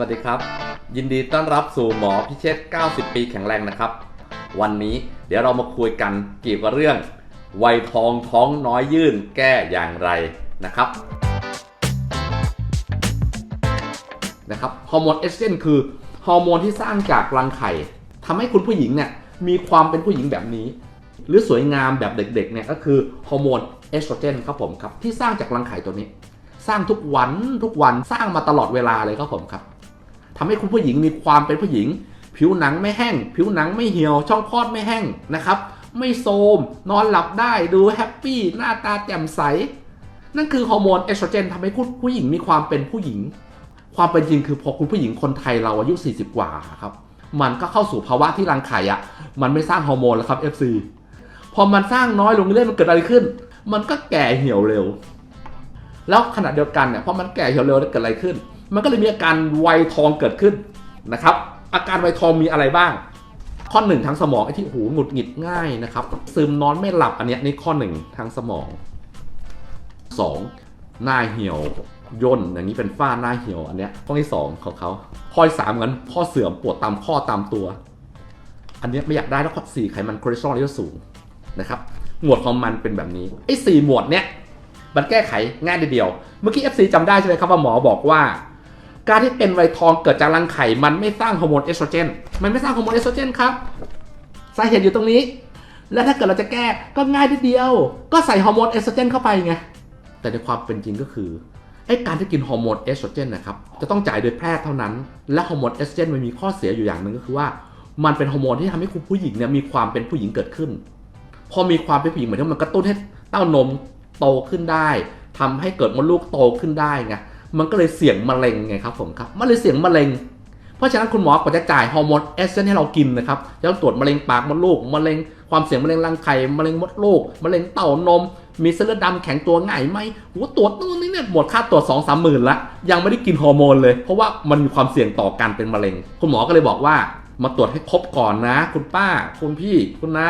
วัสดีครับ ยินดีต้อนรับสู่หมอพิเชษ90 ปีแข็งแรงนะครับ วันนี้เดี๋ยวเรามาคุยกันเกี่ยวกับเรื่องวัยทองท้องน้อยยื่นแก้อย่างไรนะครับนะครับฮอร์โมนเอสเตรนคือฮอร์โมนที่สร้างจากรังไข่ทำให้คุณผู้หญิงเนี่ยมีความเป็นผู้หญิงแบบนี้ หรือสวยงามแบบเด็กๆเนี่ยก็คือฮอร์โมนเอสโตรเจนครับผมครับที่สร้างจากรังไข่ตัวนี้ สร้างทุกวันทุกวันสร้างมาตลอดเวลาเลยครับผมครับ ทำให้คุณผู้หญิงมีความเป็นผู้หญิง ผิวหนังไม่แห้ง ผิวหนังไม่เหี่ยว ช่องคลอดไม่แห้งนะครับ ไม่โทมนอนหลับได้ดูแฮปปี้หน้าตาแจ่มใส นั่นคือฮอร์โมนเอสโตรเจนทำให้คุณผู้หญิงมีความเป็นผู้หญิง ความเป็นจริงคือพอคุณผู้หญิงคนไทยเราอายุ 40 กว่าครับมันก็เข้าสู่ภาวะที่รังไข่อะมันไม่สร้างฮอร์โมนแล้วครับ FC พอมันสร้างน้อยลงเรื่อยๆมันเกิดอะไรขึ้น มันก็แก่เหี่ยวเร็ว แล้วขณะเดียวกันเนี่ยพอมันแก่เหี่ยวเร็วแล้วเกิดอะไรขึ้น มันก็เลยมีอาการวัยทองเกิดขึ้นนะครับ อาการวัยทองมีอะไรบ้าง ข้อหนึ่งทางสมองไอ้ที่หูหงุดหงิดง่ายนะครับ ซึมนอนไม่หลับอันเนี้ยนี่ข้อหนึ่งทางสมองสองหน้าเหี่ยวย่นอย่างนี้เป็นฝ้าหน้าเหี่ยวอันเนี้ยข้อที่สองของเขาข้อที่สามงั้นข้อเสื่อมปวดตามข้อตามตัว อันเนี้ยไม่อยากได้แล้วข้อสี่ไขมันคอเลสเตอรอลที่สูงนะครับ หมวดของมันเป็นแบบนี้ไอ้สี่หมวดเนี้ยมันแก้ไขง่ายเดียว เมื่อกี้ FC จำได้ใช่ไหมครับว่าหมอบอกว่า การที่เป็นไวทองเกิดจากรังไข่มันไม่สร้างฮอร์โมนเอสโตรเจน มันไม่สร้างฮอร์โมนเอสโตรเจนครับ สาเหตุอยู่ตรงนี้ และถ้าเกิดเราจะแก้ก็ง่ายนิดเดียว ก็ใส่ฮอร์โมนเอสโตรเจนเข้าไปไง แต่ในความเป็นจริงก็คือไอ้การที่กินฮอร์โมนเอสโตรเจนนะครับ จะต้องจ่ายโดยแพทย์เท่านั้น และฮอร์โมนเอสโตรเจนมันมีข้อเสียอยู่อย่างหนึ่งก็คือว่า มันเป็นฮอร์โมนที่ทำให้คุณผู้หญิงเนี่ยมีความเป็นผู้หญิงเกิดขึ้น พอมีความเป็นผู้หญิงเหมือนที่มันกระตุ้นให้เต้านมโตขึ้นได้ทำให้เกิดมดลูกโตขึ้นได้ไง มันก็เลยเสี่ยงมะเร็งไงครับผมครับมันเลยเสี่ยงมะเร็ง เพราะฉะนั้นคุณหมอกว่าจะจ่ายฮอร์โมนเอสเซนให้เรากินนะครับจะต้องตรวจมะเร็งปากมดลูกมะเร็งความเสี่ยงมะเร็งรังไข่มะเร็งมดลูกมะเร็งเต้านม มีเส้นเลือดดำแข็งตัวง่ายไหมโหตรวจนู่นนี่เนี่ยหมดค่าตรวจสองสามหมื่นละยังไม่ได้กินฮอร์โมนเลย เพราะว่ามันมีความเสี่ยงต่อการเป็นมะเร็ง คุณหมอก็เลยบอกว่า มาตรวจให้ครบก่อนนะ คุณป้า คุณพี่ คุณน้า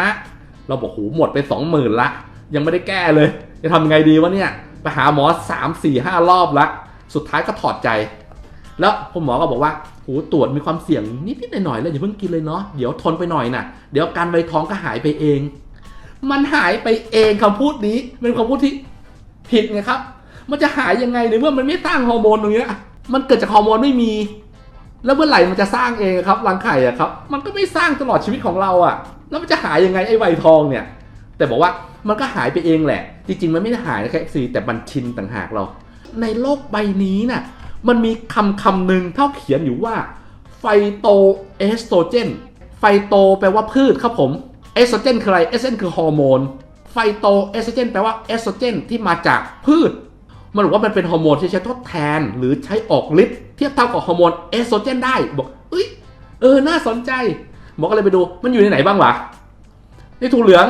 เราบอกโหหมดไปสองหมื่นละยังไม่ได้แก้เลย จะทำยังไงดีวะเนี่ยไปหาหมอสามสี่ห้ารอบละ สุดท้ายก็ถอดใจ แล้วคุณหมอก็บอกว่าโหตรวจมีความเสี่ยงนิดๆหน่อยๆเลยอย่าเพิ่งกินเลยเนาะเดี๋ยวทนไปหน่อยนะเดี๋ยวการใบท้องก็หายไปเอง มันหายไปเองคำพูดนี้เป็นคำพูดที่ผิดไงครับ มันจะหายยังไงในเมื่อมันไม่สร้างฮอร์โมนตรงเนี้ยมันเกิดจากฮอร์โมนไม่มี แล้วเมื่อไหร่มันจะสร้างเองครับรังไข่อะครับ มันก็ไม่สร้างตลอดชีวิตของเราอะแล้วมันจะหายยังไงไอ้ไวทองเนี่ย แต่บอกว่ามันก็หายไปเองแหละ จริงๆ มันไม่ได้หายนะครับซีแต่มันชินต่างหากเรา ในโลกใบนี้น่ะมันมีคำคำหนึ่งเท่าเขียนอยู่ว่า ไฟโตเอสโตรเจน ไฟโตแปลว่าพืชครับผม เอสโตรเจนคืออะไรเอสโตรเจนคือฮอร์โมน ไฟโตเอสโตรเจนแปลว่าเอสโตรเจนที่มาจากพืช มันบอกว่ามันเป็นฮอร์โมนที่ใช้ทดแทนหรือใช้ออกฤทธิ์เทียบเท่ากับฮอร์โมนเอสโตรเจนได้ บอกเอ้ยเออ น่าสนใจหมอก็เลยไปดู มันอยู่ในไหนบ้างวะ ในถั่วเหลือง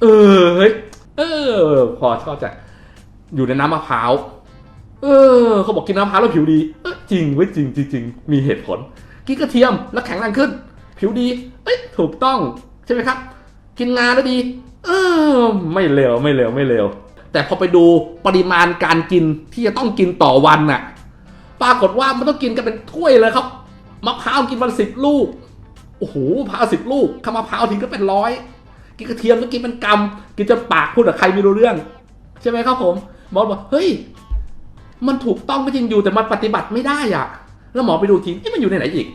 เออ เฮ้ย เออ พอชอบจัดอยู่ในน้ำมะพร้าว เออเขาบอกกินน้ำมะพร้าวแล้วผิวดีเออจริงเว้ยจริงจริงจริงมีเหตุผล กินกระเทียมแล้วแข็งแรงขึ้น ผิวดี เอ้ยถูกต้องใช่ไหมครับ กินงาแล้วดี เออ ไม่เลวไม่เลวไม่เลวแต่พอไปดูปริมาณการกินที่จะต้องกินต่อวันน่ะ ปรากฏว่ามันต้องกินกันเป็นถ้วยเลยครับมะพร้าวกินวันสิบลูกโอ้โหมะพร้าวสิบลูกข้ามะพร้าวทิ้งก็เป็นร้อยกินกระเทียมต้องกินเป็นกำกินจนปากพูดกับใครไม่รู้เรื่อง ใช่ไหมครับผมหมอบอกเฮ้ย มันถูกต้องก็จริงอยู่แต่มันปฏิบัติไม่ได้อะแล้วหมอไปดูทีเอ๊ะมันอยู่ในไหนอีก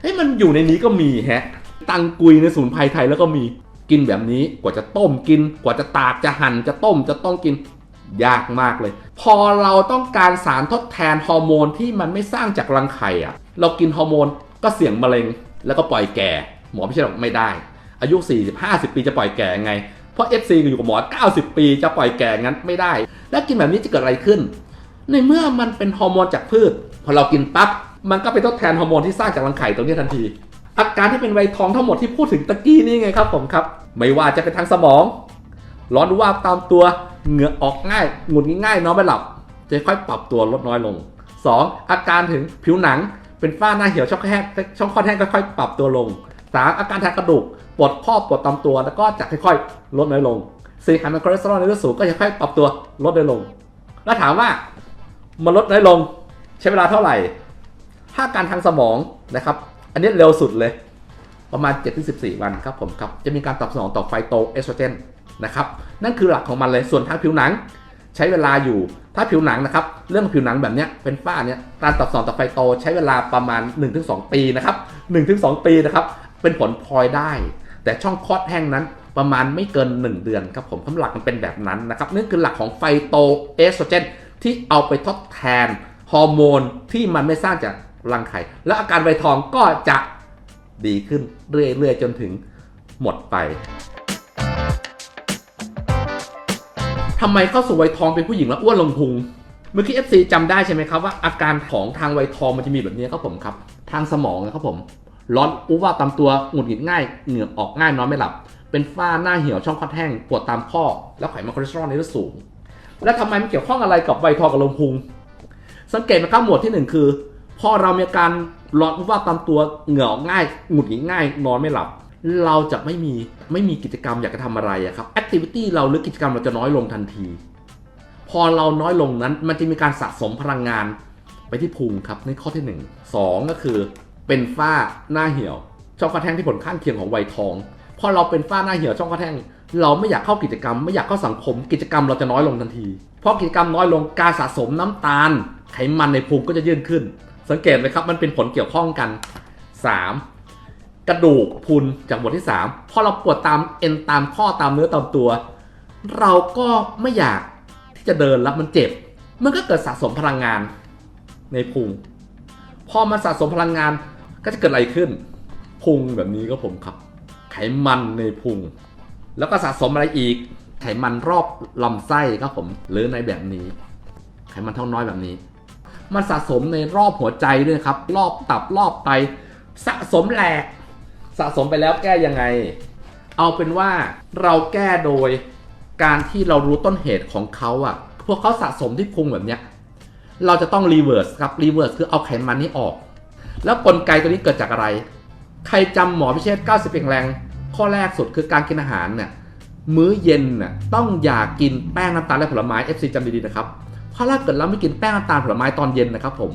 เฮ้ยมันอยู่ในนี้ก็มีแฮะ ตังกุยในศูนย์ภัยไทยแล้วก็มีกินแบบนี้กว่าจะต้มกิน กว่าจะตากจะหั่นจะต้มจะต้องกินยากมากเลย พอเราต้องการสารทดแทนฮอร์โมนที่มันไม่สร้างจากรังไข่อะเรากินฮอร์โมนก็เสี่ยงมะเร็ง แล้วก็ปล่อยแก่ หมอพิเชษบอกไม่ได้ อายุ 40 50 ปีจะปล่อยแก่ไง เพราะ FC อยู่กับหมอ 90 ปีจะปล่อยแก่งั้นไม่ได้ แล้วกินแบบนี้จะเกิดอะไรขึ้น ในเมื่อมันเป็นฮอร์โมนจากพืช พอเรากินปั๊บมันก็ไปทดแทนฮอร์โมนที่สร้างจากรังไข่ตรงนี้ทันที อาการที่เป็นไวทองทั้งหมดที่พูดถึงตะกี้นี่ไงครับผมครับ ไม่ว่าจะเป็นทางสมอง ร้อนว่าตามตัวเหงื่อออกง่ายหงุดหงิดง่ายนอนไม่หลับ จะค่อยปรับตัวลดน้อยลง 2. อาการถึงผิวหนังเป็นฝ้าหน้าเหี่ยวช่องแห้งช่องคลอดแห้งค่อยๆปรับตัวลง 3. อาการทางกระดูกปวดข้อปวดตามตัวแล้วก็จะค่อยๆ ลดน้อยลง 4. ไขมันคอเลสเตอรอลในเลือดสูงก็จะค่อยปรับตัวลดน้อยลง แล้วถามว่า มันลดน้อยลงใช้เวลาเท่าไหร่ถ้าการทางสมองนะครับ อันนี้เร็วสุดเลย ประมาณ 7-14 วันครับผมครับ จะมีการตอบสนองต่อไฟโตเอสโตรเจนนะครับ นั่นคือหลักของมันเลย ส่วนทางผิวหนัง ใช้เวลาอยู่ ถ้าผิวหนังนะครับ เรื่องผิวหนังแบบนี้เป็นฝ้าเนี้ยการตอบสนองต่อไฟโตใช้เวลาประมาณ 1-2 ปีนะครับ 1-2 ปีนะครับ เป็นผลพลอยได้ แต่ช่องคลอดแห้งนั้นประมาณไม่เกิน 1 เดือนครับผมคำหลักมันเป็นแบบนั้นนะครับนั่นคือหลักของไฟโตเอสโตรเจน ที่เอาไปทดแทนฮอร์โมนที่มันไม่สร้างจากรังไข่ และอาการไวทองก็จะดีขึ้นเรื่อยๆจนถึงหมดไปทำไมเข้าสู่วัยทองเป็นผู้หญิงแล้วอ้วนลงพุงเมื่อกี้ FC จำได้ใช่ไหมครับว่าอาการของทางไวทองมันจะมีแบบนี้ครับผมครับ ทางสมองนะครับผมร้อนอุว่าตามตัวหงุดหงิดง่ายเหงื่อออกง่ายนอนไม่หลับ เป็นฝ้าหน้าเหี่ยวช่องคลอดแห้งปวดตามข้อ แล้วไขมันคอเลสเตอรอลในเลือดสูง แล้วทำไมมันเกี่ยวข้องอะไรกับวัยทองกับลงพุง สังเกตไหมครับหมวดที่หนึ่งคือ พอเรามีการร้อนว่าตามตัวเหงื่อง่ายหงุดหงิดง่ายนอนไม่หลับ เราจะไม่มีไม่มีกิจกรรมอยากจะทำอะไรครับแอคทิวิตี้เราหรือกิจกรรมเราจะน้อยลงทันที พอเราน้อยลงนั้นมันจะมีการสะสมพลังงานไปที่พุงครับในข้อที่ 1 2 ก็คือ เป็นฝ้าหน้าเหี่ยวช่องกระแทงที่ผลข้างเคียงของวัยทองพอเราเป็นฝ้าหน้าเหี่ยวช่องกระแทง เราไม่อยากเข้ากิจกรรม ไม่อยากเข้าสังคม กิจกรรมเราจะน้อยลงทันที เพราะกิจกรรมน้อยลงการสะสมน้ำตาล ไขมันในพุงก็จะยื่นขึ้น สังเกตไหมครับมันเป็นผลเกี่ยวข้องกัน 3. กระดูกพุนจากบทที่ 3 พอเราปวดตามเอ็นตามข้อตามเนื้อตามตัว เราก็ไม่อยากที่จะเดินแล้วมันเจ็บ มันก็เกิดสะสมพลังงานในพุง พอมันสะสมพลังงานก็จะเกิดอะไรขึ้น พุงแบบนี้ก็ผมครับ ไขมันในพุง แล้วก็สะสมอะไรอีก ไขมันรอบลำไส้ครับผมหรือในแบบนี้ ไขมันเท่าน้อยแบบนี้ มันสะสมในรอบหัวใจด้วยครับ รอบตับรอบไตสะสมแหลก สะสมไปแล้วแก้ยังไง เอาเป็นว่าเราแก้โดยการที่เรารู้ต้นเหตุของเขาอะพวกเขาสะสมที่พุงแบบเนี้ยเราจะต้องรีเวิร์สครับรีเวิร์สคือเอาไขมันนี้ออก แล้วกลไกตัวนี้เกิดจากอะไร ใครจำหมอพิเชษ90เพียงแรง ข้อแรกสุดคือการกินอาหารเนี่ยมื้อเย็นน่ะต้องอย่ากินแป้งน้ำตาลและผลไม้ FC จำดีๆนะครับเพราะถ้าเกิดเราไม่กินแป้งน้ำตาลผลไม้ตอนเย็นนะครับผม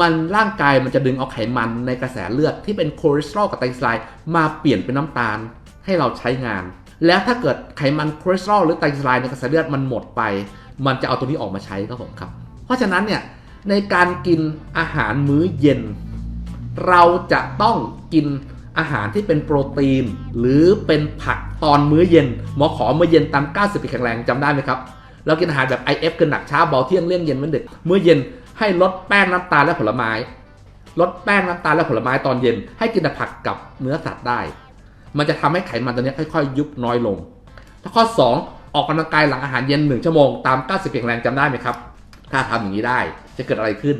มันร่างกายมันจะดึงเอาไขมันในกระแสเลือดที่เป็นคอเลสเตอรอลกับไตรกลีเซอไรด์มาเปลี่ยนเป็นน้ำตาลให้เราใช้งาน แล้วถ้าเกิดไขมันคอเลสเตอรอลหรือไตรกลีเซอไรด์ในกระแสเลือดมันหมดไป มันจะเอาตัวนี้ออกมาใช้ครับผมครับ เพราะฉะนั้นเนี่ยในการกินอาหารมื้อเย็น เราจะต้องกิน อาหารที่เป็นโปรตีน หรือเป็นผักตอนมื้อเย็น หมอขอมื้อเย็นตาม 90ปีแข็งแรงจำได้ไหมครับเรากินอาหารแบบ IF คือหนักเช้าเบาเที่ยงเลี่ยงเย็นวันดึกมื้อเย็นให้ลดแป้งน้ำตาลและผลไม้ ลดแป้งน้ำตาลและผลไม้ตอนเย็น ให้กินแต่ผักกับเนื้อสัตว์ได้ มันจะทำให้ไขมันตัวนี้ค่อยๆ ยุบน้อยลงแล้วข้อ 2 ออกกำลังกายหลังอาหารเย็น 1 ชั่วโมงตาม 90เพียงแรงจำได้ไหมครับ ถ้าทำอย่างนี้ได้จะเกิดอะไรขึ้น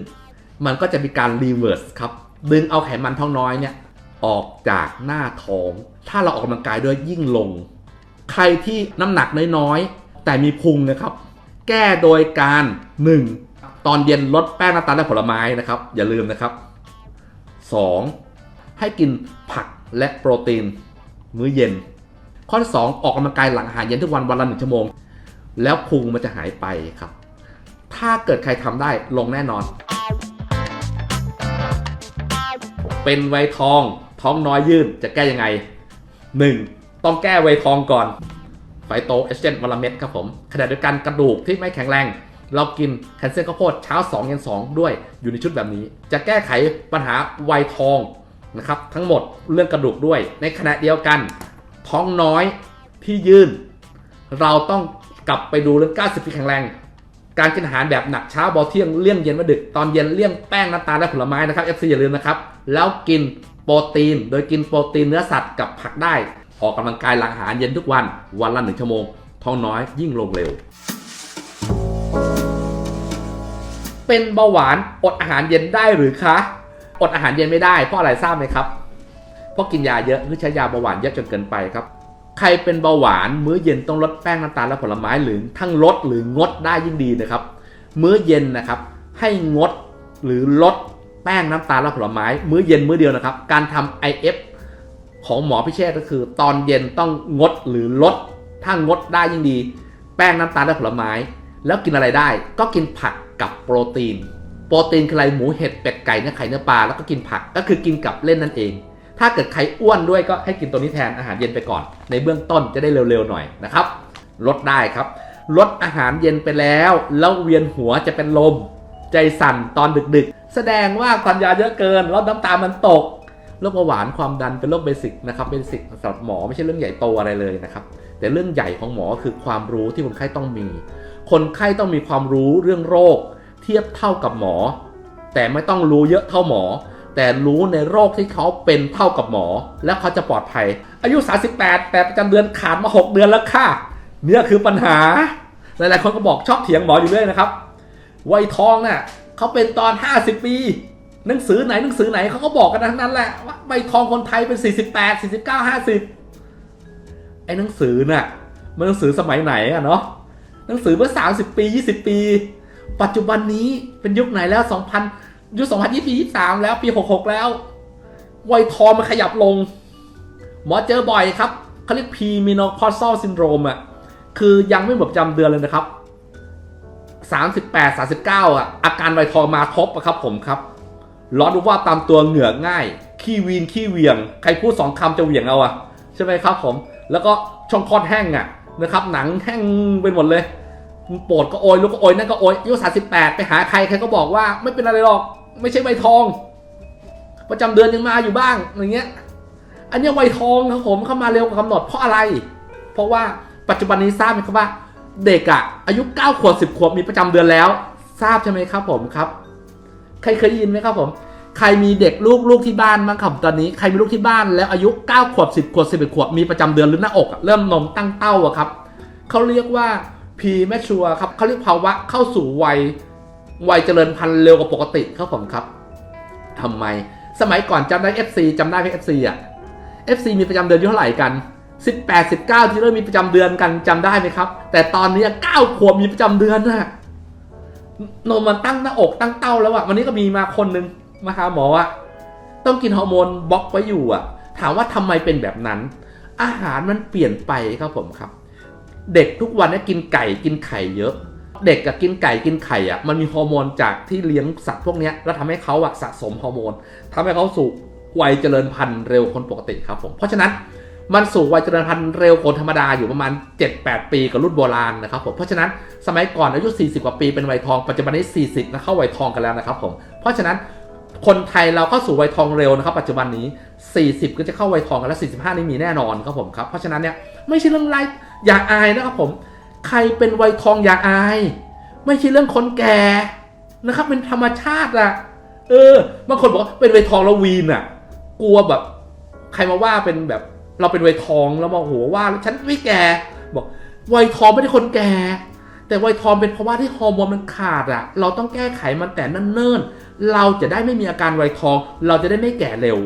มันก็จะมีการรีเวิร์สครับดึงเอาไขมันท้องน้อยเนี่ย ออกจากหน้าท้อง ถ้าเราออกกำลังกายด้วยยิ่งลง ใครที่น้ำหนักน้อยๆ แต่มีพุงนะครับ แก้โดยการ 1. ตอนเย็นลดแป้งน้ำตาลและผลไม้นะครับ อย่าลืมนะครับ 2. ให้กินผักและโปรตีน มื้อเย็น ข้อที่ 2 ออกกำลังกายหลังอาหารเย็นทุกวันวันละหนึ่งชั่วโมง แล้วพุงมันจะหายไปครับ ถ้าเกิดใครทำได้ลงแน่นอน เป็นไวทอง ท้องน้อยยืดจะแก้ยังไง 1. ต้องแก้ไวทองก่อนไฟโตเอสเจนวันละเม็ดครับผมขณะเดียวกันกระดูกที่ไม่แข็งแรง เรากินแคลเซียมข้าวโพดเช้า2เย็น2 ด้วยอยู่ในชุดแบบนี้ จะแก้ไขปัญหาไวทองนะครับทั้งหมดเรื่องกระดูกด้วย ในขณะเดียวกัน ท้องน้อยที่ยืนเราต้องกลับไปดูเรื่อง90ปีแข็งแรง การกินอาหารแบบหนักเช้าบาเที่ยงเลี่ยงเย็นมาดึก ตอนเย็นเลี่ยงแป้งน้ำตาลและผลไม้นะครับ FC อย่าลืมนะครับ แล้วกิน โปรตีน โดยกินโปรตีนเนื้อสัตว์กับผักได้ ออกกำลังกายหลังอาหารเย็นทุกวัน วันละหนึ่งชั่วโมง ท้องน้อยยิ่งลงเร็ว เป็นเบาหวานอดอาหารเย็นได้หรือคะ อดอาหารเย็นไม่ได้เพราะอะไรทราบไหมครับ เพราะกินยาเยอะหรือใช้ยาเบาหวานเยอะจนเกินไปครับ ใครเป็นเบาหวาน มื้อเย็นต้องลดแป้งน้ำตาลและผลไม้หรือทั้งลดหรืองดได้ยิ่งดีนะครับ มื้อเย็นนะครับให้งดหรือลด ป้งน้ำตาลและผลไม้ มื้อเย็นมื้อเดียวนะครับ การทำ IF ของหมอพิเชษก็คือ ตอนเย็นต้องงดหรือลด ถ้างดได้ยิ่งดี แป้งน้ำตาลและผลไม้ แล้วกินอะไรได้ ก็กินผักกับโปรตีน โปรตีนคืออะไรหมูเห็ดเป็ดไก่เนื้อไข่เนื้อปลาแล้วก็กินผักก็คือกินกับเล่นนั่นเอง ถ้าเกิดใครอ้วนด้วยก็ให้กินตัวนี้แทนอาหารเย็นไปก่อน ในเบื้องต้นจะได้เร็วๆหน่อยนะครับลดได้ครับลดอาหารเย็นไปแล้ว แล้วเวียนหัวจะเป็นลม ใจสั่นตอนดึกๆ แสดงว่าทานยาเยอะเกิน แล้วน้ำตาลมันตกโรคเบาหวานความดันเป็นโรคเบสิกนะครับเบสิกสำหรับหมอไม่ใช่เรื่องใหญ่โตอะไรเลยนะครับ แต่เรื่องใหญ่ของหมอคือความรู้ที่คนไข้ต้องมี คนไข้ต้องมีความรู้เรื่องโรค เทียบเท่ากับหมอ แต่ไม่ต้องรู้เยอะเท่าหมอ แต่รู้ในโรคที่เขาเป็นเท่ากับหมอ แล้วเขาจะปลอดภัย อายุ 38 แต่ประจำเดือนขาดมา 6 เดือนแล้วค่ะเนี่ยคือปัญหาหลายๆคนก็บอกชอบเถียงหมออยู่เรื่อยนะครับ วัยทองน่ะเขาเป็นตอน 50 ปี หนังสือไหนหนังสือไหนเขาก็บอกกันทั้งนั้นแหละว่าใบทองคนไทยเป็น 48 49 50 ไอ้หนังสือน่ะมันหนังสือสมัยไหนอะเนาะหนังสือเมื่อ 30 ปี 20 ปี ปัจจุบันนี้เป็นยุคไหนแล้ว 2000 ยุค 2020 23 แล้วปี 66 แล้ววัยทองมันขยับลง หมอเจอบ่อยครับเขาเรียก premenopausal syndrome อะคือยังไม่หมดจำเดือนเลยนะครับ 38 39 อะ อาการวัยทองมาครบครับผมครับร้อนรู้ว่าตามตัวเหงื่อง่าย ขี้วีนขี้เหวียง ใครพูดสองคำจะเหวียงเอาอะ ใช่ไหมครับผม แล้วก็ช่องคลอดแห้งอะนะครับ หนังแห้งไปหมดเลยปวดก็โอยลุกก็โอยนั่นก็โอยอายุ38 ไปหาใครใครก็บอกว่าไม่เป็นอะไรหรอก ไม่ใช่ใบทอง ประจำเดือนยังมาอยู่บ้างอย่างเงี้ย อันเนี้ยวัยทองครับผมเข้ามาเร็วกว่ากำหนดเพราะอะไร เพราะว่าปัจจุบันนี้ทราบไหมครับว่า เด็กอะอายุ 9 ขวบ 10 ขวบมีประจำเดือนแล้ว ทราบใช่ไหมครับผมครับ ใครเคยยินไหมครับผม ใครมีเด็กลูกลูกที่บ้านบ้างครับตอนนี้ใครมีลูกที่บ้านแล้วอายุ 9 ขวบ 10 ขวบ 11 ขวบมีประจำเดือนหรือหน้าอกเริ่มนมตั้งเต้าอะครับเขาเรียกว่า premature ครับเขาเรียกภาวะเข้าสู่วัยวัยเจริญพันธุ์เร็วกว่าปกติครับผมครับทำไม สมัยก่อนจำได้ FC จำได้ไหม FC อะ FC มีประจำเดือนอยู่เท่าไหร่กัน 18 19 ที่เริ่มมีประจำเดือนกันจำได้ไหมครับ แต่ตอนนี้9ขวบมีประจำเดือนนะนมมันตั้งหน้าอกตั้งเต้าแล้วอะวันนี้ก็มีมาคนหนึงมาหาหมออะต้องกินฮอร์โมนบล็อกไว้อยู่อะถามว่าทำไมเป็นแบบนั้น อาหารมันเปลี่ยนไปครับผมครับ เด็กทุกวันนี้กินไก่กินไข่เยอะ เด็กกับกินไก่กินไข่อะมันมีฮอร์โมนจากที่เลี้ยงสัตว์พวกนี้แล้วทำให้เขาอะสะสมฮอร์โมนทำให้เขาสู่วัยเจริญพันธุ์เร็วคนปกติครับผมเพราะฉะนั้น มันสู่วัยเจริญพันธุ์เร็วคนธรรมดาอยู่ประมาณ 7-8 ปีกับรุ่นโบราณนะครับผมเพราะฉะนั้นสมัยก่อนอายุ 40 กว่าปีเป็นวัยทองปัจจุบันนี้ 40นะเข้าวัยทองกันแล้วนะครับผมเพราะฉะนั้นคนไทยเราเข้าสู่วัยทองเร็วนะครับ ปัจจุบันนี้ 40 ก็จะเข้าวัยทองกันแล้ว 45 นี่มีแน่นอนครับผมครับเพราะฉะนั้นเนี่ยไม่ใช่เรื่องไรอย่าอายนะครับผม ใครเป็นวัยทองอย่าอาย ไม่ใช่เรื่องคนแก่นะครับเป็นธรรมชาติอะเออบางคนบอกเป็นวัยทองแล้ววีนอะกลัวแบบ ใครมาว่าเป็นแบบ เราเป็นวัยทองแล้วมาโหว่าฉันไม่แก่บอกวัยทองไม่ได้คนแก่ แต่วัยทองเป็นเพราะว่าที่ฮอร์โมนมันขาดอะเราต้องแก้ไขมันแต่นั่นเนิ่นเราจะได้ไม่มีอาการวัยทอง เราจะได้ไม่แก่เร็ว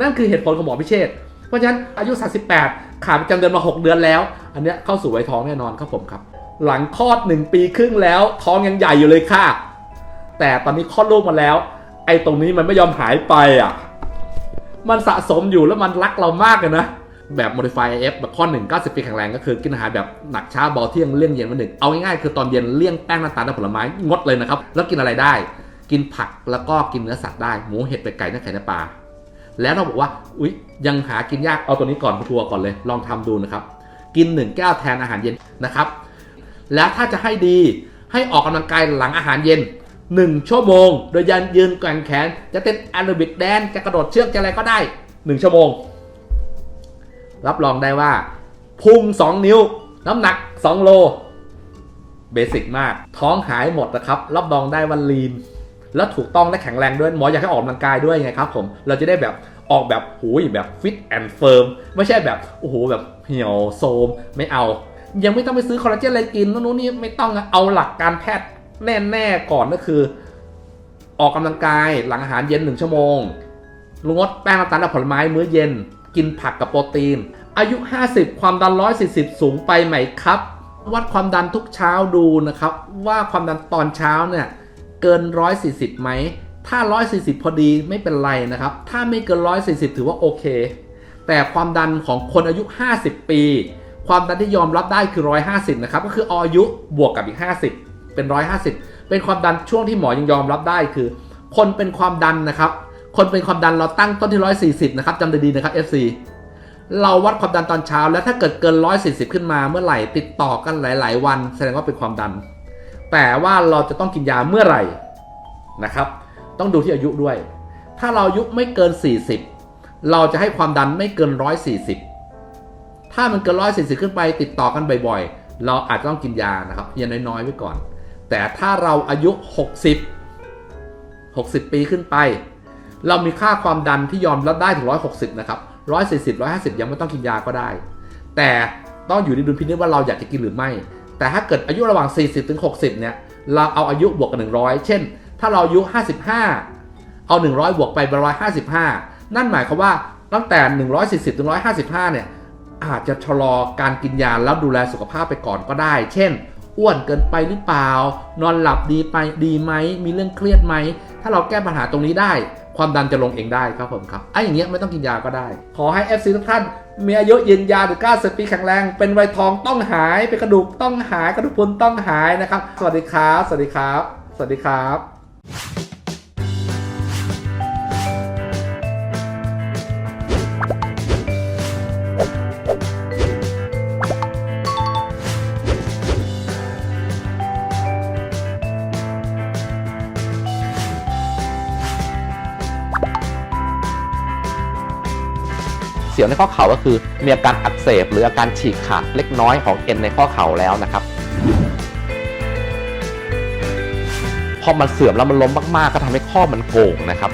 นั่นคือเหตุผลของหมอพิเชษเพราะฉะนั้นอายุ 38 ขาดประจำเดือนมา 6 เดือนแล้ว อันเนี้ยเข้าสู่วัยทองแน่นอนครับผมครับ หลังคลอด 1 ปีครึ่งแล้วท้องยังใหญ่อยู่เลยค่ะ แต่ตอนนี้คลอดลูกมาแล้ว ไอ้ตรงนี้มันไม่ยอมหายไปอะ มันสะสมอยู่แล้วมันรักเรามากเลยนะ แบบ modify F แบบข้อ1 90ปีแข็งแรงก็คือกินอาหารแบบหนักช้าเบาเที่ยงเลี่ยงเย็นวันหนึ่งเอาง่ายๆคือตอนเย็นเลี่ยงแป้งน้ำตาลและผลไม้งดเลยนะครับ แล้วกินอะไรได้ กินผักแล้วก็กินเนื้อสัตว์ได้หมูเห็ดเป็ดไก่เนื้อไข่เนื้อปลาแล้วเราบอกว่าอุ๊ยยังหากินยากเอาตัวนี้ก่อนทัวร์ก่อนเลย ลองทำดูนะครับ กิน1แก้วแทนอาหารเย็นนะครับ แล้วถ้าจะให้ดีให้ออกกำลังกายหลังอาหารเย็น 1 ชั่วโมง โดยยันยืนแกว่งแขน จะเต้นแอโรบิกแดนจะกระโดดเชือกจะอะไรก็ได้ 1 ชั่วโมง รับรองได้ว่า พุง 2 นิ้ว น้ำหนัก 2 โล เบสิกมาก ท้องหายหมดนะครับ รับรองได้ว่าลีน แล้วถูกต้องและแข็งแรงด้วย หมออยากให้ออกกำลังกายด้วยไงครับผม เราจะได้แบบออกแบบหูยแบบฟิตแอนด์เฟิร์มไม่ใช่แบบโอ้โหแบบเหี่ยวโซมไม่เอา ยังไม่ต้องไปซื้อคอลลาเจนอะไรกินนู่นนี่ไม่ต้องเอาหลักการแพทย์ แน่ๆก่อนก็คือ ออกกำลังกายหลังอาหารเย็นหนึ่งชั่วโมงงดแป้งน้ำตาลและผลไม้มื้อเย็น กินผักกับโปรตีน อายุ 50 ความดัน 140 สูงไปไหมครับ วัดความดันทุกเช้าดูนะครับ ว่าความดันตอนเช้าเนี่ยเกิน 140ไหม ถ้า 140 พอดีไม่เป็นไรนะครับ ถ้าไม่เกิน 140 ถือว่าโอเค แต่ความดันของคนอายุ 50 ปี ความดันที่ยอมรับได้คือ 150 นะครับ ก็คืออายุบวกกับอีก 50 เป็น 150 เป็นความดันช่วงที่หมอยังยอมรับได้คือ คนเป็นความดันนะครับ คนเป็นความดันเราตั้งต้นที่ 140 นะครับจำดีๆนะครับ FC เราวัดความดันตอนเช้า แล้วถ้าเกิดเกิน 140 ขึ้นมาเมื่อไหร่ติดต่อกันหลาย ๆ วัน แสดงว่าเป็นความดัน แต่ว่าเราจะต้องกินยาเมื่อไหร่นะครับ ต้องดูที่อายุด้วย ถ้าเราอายุไม่เกิน 40 เราจะให้ความดันไม่เกิน 140 ถ้ามันเกิน 140 ขึ้นไปติดต่อกันบ่อย ๆ เราอาจจะต้องกินยานะครับยาน้อยๆไว้ก่อน แต่ถ้าเราอายุ 60 60 ปีขึ้นไป เรามีค่าความดันที่ยอมรับได้ถึง 160 นะครับ 140 150 ยังไม่ต้องกินยาก็ได้ แต่ต้องอยู่ในดุลพินิจว่าเราอยากจะกินหรือไม่ แต่ถ้าเกิดอายุระหว่าง 40 ถึง 60 เนี่ย เราเอาอายุบวกกับ 100 เช่น ถ้าเราอายุ 55 เอา 100 บวกไปเป็น155 นั่นหมายความว่าตั้งแต่ 140 ถึง 155 เนี่ย อาจจะชะลอการกินยาแล้วดูแลสุขภาพไปก่อนก็ได้ เช่น อ้วนเกินไปหรือเปล่า นอนหลับดีไปดีไหมมีเรื่องเครียดไหม ถ้าเราแก้ปัญหาตรงนี้ได้ ความดันจะลงเองได้ครับผมครับไอ้อย่างเงี้ยไม่ต้องกินยาก็ได้ ขอให้ FC ทุกท่านมีอายุยืนยาวถึง90ปีแข็งแรง เป็นวัยทองต้องหาย เป็นกระดูกต้องหาย กระดูกพรุนต้องหายนะครับ สวัสดีครับ สวัสดีครับ สวัสดีครับ ยวในข้อเข่าก็คือมีอาการอักเสบ หรืออาการฉีกขาดเล็กน้อยของเอ็นในข้อเข่าแล้วนะครับพอมันเสื่อมแล้วมันล้มมากๆ ก็ทำให้ข้อมันโก่งนะครับ